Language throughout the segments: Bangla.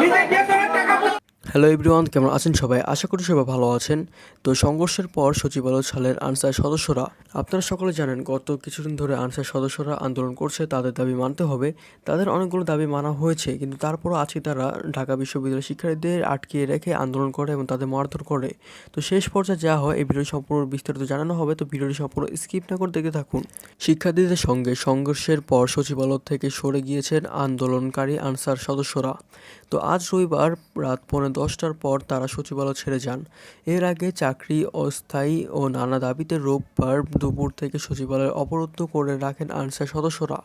নিজেকে হ্যালো এভরিওয়ান কেমন আছেন সবাই? আশা করি সবাই ভালো আছেন। তো সংঘর্ষের পর সচিবালয় সালের আনসার সদস্যরা, আপনারা সকলে জানেন, গত কিছুদিন ধরে আনসার সদস্যরা আন্দোলন করছে, তাদের দাবি মানতে হবে। তাদের অনেকগুলো দাবি মানা হয়েছে, কিন্তু তারপরও আছে তারা ঢাকা বিশ্ববিদ্যালয়ের শিক্ষার্থীদের আটকিয়ে রেখে আন্দোলন করে এবং তাদের মারধর করে। তো শেষ পর্যায়ে যা হয়, এই ভিডিও সম্পূর্ণ বিস্তারিত জানানো হবে, তো ভিডিওটি সম্পূর্ণ স্কিপ না করে দেখতে থাকুন। শিক্ষার্থীদের সঙ্গে সংঘর্ষের পর সচিবালয় থেকে সরে গিয়েছেন আন্দোলনকারী আনসার সদস্যরা। তো আজ রবিবার রাত পৌনে দশটার পর তারা সচিবালয় ছেড়ে যান। এর আগে চাকরি, অস্থায়ী ও নানা দাবিতে রোববার দুপুর থেকে সচিবালয় অবরুদ্ধ করে রাখেন আনসার সদস্যরা।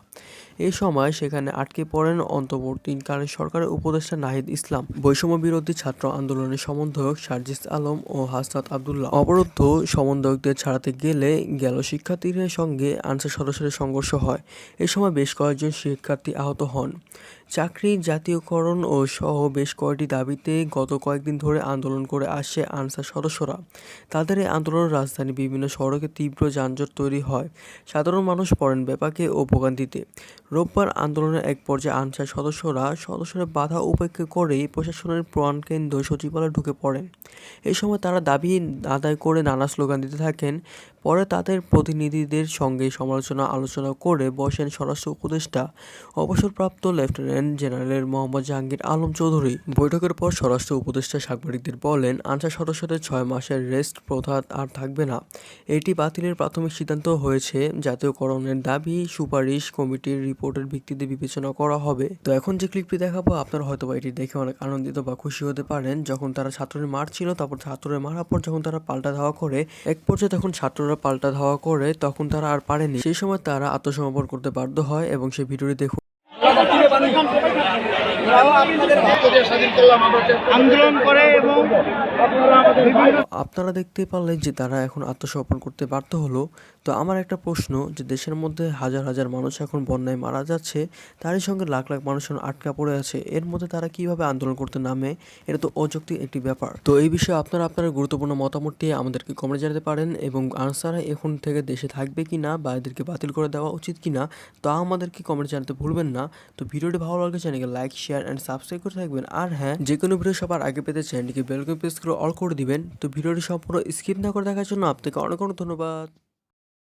এই সময় সেখানে আটকে পড়েন অন্তর্বর্তীকালীন সরকারের উপদেষ্টা নাহিদ ইসলাম। বৈষম্য বিরোধী ছাত্র আন্দোলনের সমন্বয়ক সার্জিস আলম ও হাসনাত আবদুল্লাহ। অবরুদ্ধ সমন্বয়কদের ছাড়াতে গেলে গেল শিক্ষার্থীদের সঙ্গে আনসার সদস্যদের সংঘর্ষ হয়। এ সময় বেশ কয়েকজন শিক্ষার্থী আহত হন। চাকরি, জাতীয়করণ ও সহ বেশ কয়েকটি দাবিতে গত কয়েকদিন ধরে আন্দোলন করে আসছে আনসার সদস্যরা। তাদের এই আন্দোলন রাজধানী বিভিন্ন সড়কে তীব্র যানজট তৈরি হয়। সাধারণ মানুষ পড়েন ব্যাপাকে ও ভোগান্তিতে। রোববার আন্দোলনের এক পর্যায়ে আনসার সদস্যরা সদস্যরা বাধা উপেক্ষা করেই প্রশাসনের প্রাণকেন্দ্র সচিবালয়ে ঢুকে পড়েন। এই সময় তারা দাবি আদায় করে নানা স্লোগান দিতে থাকেন। পরে তাদের প্রতিনিধিদের সঙ্গে সমালোচনা আলোচনা করে বসেন স্বরাষ্ট্র উপদেষ্টা, অবসরপ্রাপ্ত লেফটেন্যান্ট জেনারেল মোহাম্মদ জাহাঙ্গীর আলম চৌধুরী। বৈঠকের পর স্বরাষ্ট্র উপদেষ্টা সাংবাদিকদের বলেন, আনসার সদস্যদের ছয় মাসের রেস্ট প্রথা আর থাকবে না। এটি বাতিলের প্রাথমিক সিদ্ধান্ত হয়েছে, জাতীয়করণের দাবি, সুপারিশ কমিটির রিপোর্টের ভিত্তিতে বিবেচনা করা হবে। তো এখন যে ক্লিপটি দেখাবো, আপনারা হয়তো এটি দেখে অনেক আনন্দিত বা খুশি হতে পারেন। যখন তারা ছাত্রের মার ছিল, তারপর ছাত্রের মারার পর যখন তারা পাল্টা ধাওয়া করে, এক পর্যায়ে তখন ছাত্ররা পাল্টা ধাওয়া করে, তখন তারা আর পারেনি। সেই সময় তারা আত্মসমর্পণ করতে বাধ্য হয় এবং সেই ভিডিওটি দেখুন। আপনারা দেখতে পারলেন যে তারা এখন আত্মসমর্পণ করতে বাধ্য হলো। তো আমার একটা প্রশ্ন, যে দেশের মধ্যে হাজার হাজার মানুষ এখন বন্যায় মারা যাচ্ছে, তারই সঙ্গে লাখ লাখ মানুষ আটকা পড়ে আছে, এর মধ্যে তারা কীভাবে আন্দোলন করতে নামে, এটা তো অযৌক্তিক একটি ব্যাপার। তো এই বিষয়ে আপনারা আপনার গুরুত্বপূর্ণ মতামতটি আমাদেরকে কমেন্টে জানাতে পারেন এবং আনসার এখন থেকে দেশে থাকবে কি না বা এদেরকে বাতিল করে দেওয়া উচিত কি না তা আমাদেরকে কমেন্টে জানাতে ভুলবেন না। তো ভিডিওটি ভালো লাগলে চ্যানেলকে লাইক, শেয়ার অ্যান্ড সাবস্ক্রাইব করে থাকবেন। আর হ্যাঁ যে কোনো ভিডিও সবার আগে পেতে চ্যানেলটিকে বেলকন প্রেস করে অল করে দিবেন। তো ভিডিওটি সম্পূর্ণ স্কিপ না করে দেখার জন্য আপনাকে অনেক অনেক ধন্যবাদ।